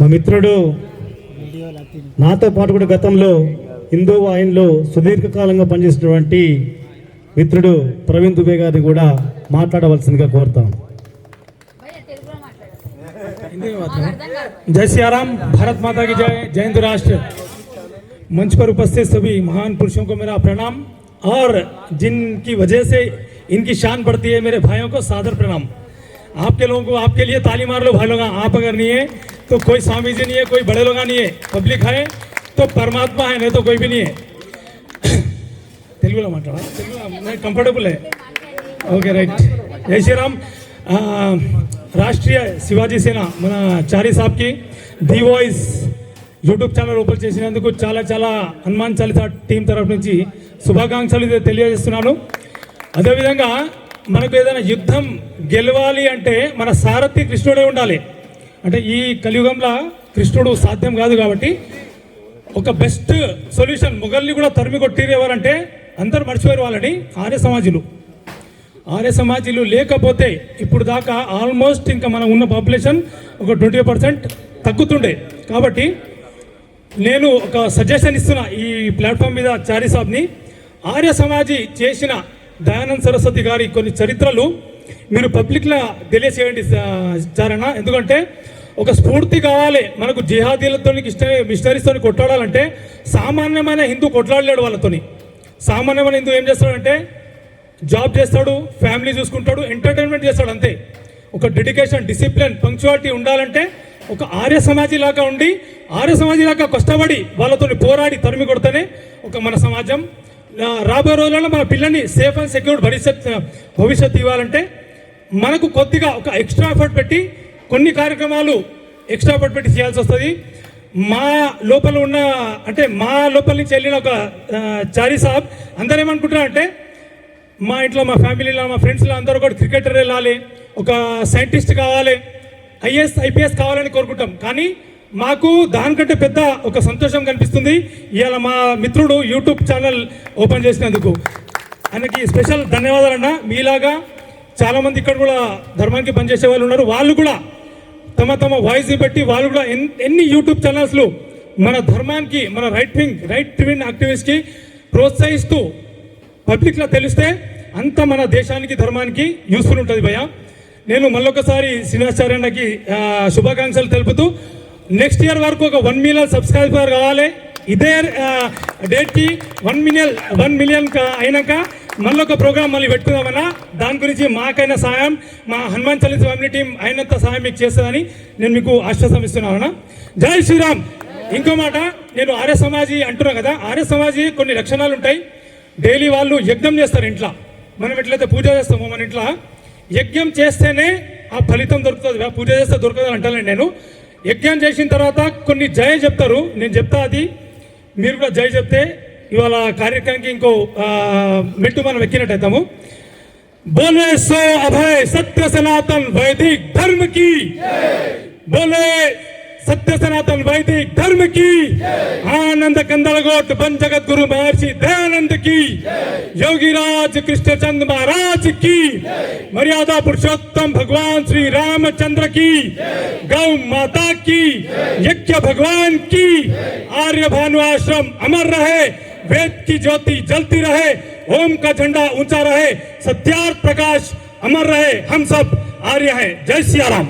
మా మిత్రుడు నాతో పాటు కూడా గతంలో హిందూ వాహినిలో సుదీర్ఘకాలంగా పనిచేసినటువంటి మిత్రుడు ప్రవీణ్ దుబే గారిని కూడా మాట్లాడవలసిందిగా కోరుతాం जय सिया राम भारत माता की जय जय हिंद राष्ट्र मंच पर उपस्थित सभी महान पुरुषों को मेरा प्रणाम और जिनकी वजह से इनकी शान बढ़ती है मेरे भाइयों को सादर प्रणाम आपके लोगों को आपके लिए ताली मार लो भाई लोग आप अगर नहीं है तो कोई स्वामी जी नहीं है कोई बड़े लोग नहीं है पब्लिक है तो परमात्मा है नहीं तो कोई भी नहीं है తెలుగులో మాట్లాడా తెలుగులో కంఫర్టబుల్ ఓకే రైట్ జై శ్రీరామ్ ఆ, రాష్ట్రీయ శివాజీ సేన మన Chari సాబ్కి the voice YouTube channel open చేసినందుకు చాలా చాలా హనుమాన్ చాలీసా టీం తరఫు నుంచి శుభాకాంక్షలు ఇది తెలియజేస్తున్నాను అదేవిధంగా మనకు ఏదైనా యుద్ధం గెలవాలి అంటే మన సారథి కృష్ణుడే ఉండాలి అంటే ఈ కలియుగంలో కృష్ణుడు సాధ్యం కాదు కాబట్టి ఒక బెస్ట్ సొల్యూషన్ మొఘల్ని కూడా తరిమి కొట్టిరు ఎవరంటే అందరు మర్చిపోయారు వాళ్ళని ఆర్య సమాజులు. ఆర్య సమాజులు లేకపోతే ఇప్పుడు దాకా ఆల్మోస్ట్ ఇంకా మనం ఉన్న పాపులేషన్ ఒక ట్వంటీ పర్సెంట్ తగ్గుతుండే. కాబట్టి నేను ఒక సజెషన్ ఇస్తున్నా ఈ ప్లాట్ఫామ్ మీద చారీ సాబ్ని. ఆర్య సమాజీ చేసిన దయానంద్ సరస్వతి గారి కొన్ని చరిత్రలు మీరు పబ్లిక్లో తెలియచేయండి చారణ. ఎందుకంటే ఒక స్ఫూర్తి కావాలి. మనకు జిహాదీలతో మిషనరీస్తో కొట్లాడాలంటే సామాన్యమైన హిందూ కొట్లాడలేడు వాళ్ళతోని. సామాన్యమైన హిందూ ఏం చేస్తాడంటే జాబ్ చేస్తాడు ఫ్యామిలీ చూసుకుంటాడు ఎంటర్టైన్మెంట్ చేస్తాడు అంతే. ఒక డెడికేషన్ డిసిప్లిన్ పంక్చువాలిటీ ఉండాలంటే ఒక ఆర్య సమాజీ లాగా ఉండి ఆర్య సమాజీ లాగా కష్టపడి వాళ్ళతో పోరాడి తరిమి కొడితేనే ఒక మన సమాజం రాబోయే రోజుల్లో మన పిల్లల్ని సేఫ్ అండ్ సెక్యూర్ భవిష్యత్ భవిష్యత్తు ఇవ్వాలంటే మనకు కొద్దిగా ఒక ఎక్స్ట్రా ఎఫర్ట్ పెట్టి కొన్ని కార్యక్రమాలు ఎక్స్ట్రా పట్టు పెట్టి చేయాల్సి వస్తుంది. మా లోపల ఉన్న అంటే మా లోపల నుంచి వెళ్ళిన ఒక చారీ సాబ్ అందరూ ఏమనుకుంటున్నారంటే మా ఇంట్లో మా ఫ్యామిలీలో మా ఫ్రెండ్స్లో అందరూ కూడా క్రికెటర్ వెళ్ళాలి ఒక సైంటిస్ట్ కావాలి ఐఏఎస్ ఐపీఎస్ కావాలని కోరుకుంటాం. కానీ మాకు దానికంటే పెద్ద ఒక సంతోషం కనిపిస్తుంది. ఇవాళ మా మిత్రుడు యూట్యూబ్ ఛానల్ ఓపెన్ చేసినందుకు. ఆయనకి స్పెషల్ ధన్యవాదాలు అన్న మీలాగా చాలామంది ఇక్కడ కూడా ధర్మానికి పనిచేసే వాళ్ళు ఉన్నారు. వాళ్ళు కూడా తమ తమ వాయిస్ పెట్టి వాళ్ళు కూడా ఎన్- ఎన్ని యూట్యూబ్ ఛానల్స్లో మన ధర్మానికి మన రైట్ వింగ్ రైట్ వింగ్ యాక్టివిస్ట్కి ప్రోత్సహిస్తూ పబ్లిక్లో తెలిస్తే అంత మన దేశానికి ధర్మానికి యూస్ఫుల్ ఉంటుంది భయ్య. నేను మళ్ళొకసారి శ్రీనివాసారాయణకి శుభాకాంక్షలు తెలుపుతూ నెక్స్ట్ ఇయర్ వరకు ఒక వన్ మిలియన్ సబ్స్క్రైబర్ కావాలి. ఇదే డేట్కి వన్ మిలియన్ వన్ మిలియన్ అయినాక మళ్ళీ ఒక ప్రోగ్రామ్ మళ్ళీ పెట్టుకుందామన్నా? దాని గురించి మాకైనా సాయం మా హనుమాన్ చలిత ఫ్యామిలీ టీం అయినంత సాయం మీకు చేస్తుందని నేను మీకు ఆశ్వాసం ఇస్తున్నాను జై శ్రీరామ్! ఇంకో మాట నేను ఆర్య సమాజీ అంటున్నా కదా ఆర్య సమాజీ కొన్ని లక్షణాలు ఉంటాయి. డైలీ వాళ్ళు యజ్ఞం చేస్తారు ఇంట్లో. మనం ఎట్లయితే పూజ చేస్తామో మన ఇంట్లో యజ్ఞం చేస్తేనే ఆ ఫలితం దొరుకుతుంది. పూజ చేస్తే దొరకదు అని అంటాను నేను యజ్ఞం చేసిన తర్వాత కొన్ని జయ చెప్తారు. నేను చెప్తా అది. మీరు కూడా జయ చెప్తే ఇవాళ కార్యక్రమానికి ఇంకో ఆ, మెట్టు మనం ఎక్కినట్టయితాము बोले सो अभय सत्य सनातन वैदिक धर्म की बोले सत्य सनातन वैदिक धर्म की आनंद कंदलगोट बन जगत गुरु महर्षि दयानंद की योगीराज कृष्णचंद महाराज की मर्यादा पुरुषोत्तम भगवान श्री रामचंद्र की गौ माता की यज्ञ भगवान की आर्य भानु आश्रम अमर रहे वेद की ज्योति जलती रहे, ओम का झंडा ऊँचा रहे सत्यार्थ प्रकाश अमर रहे, हम सब आर्य है। जय सिया राम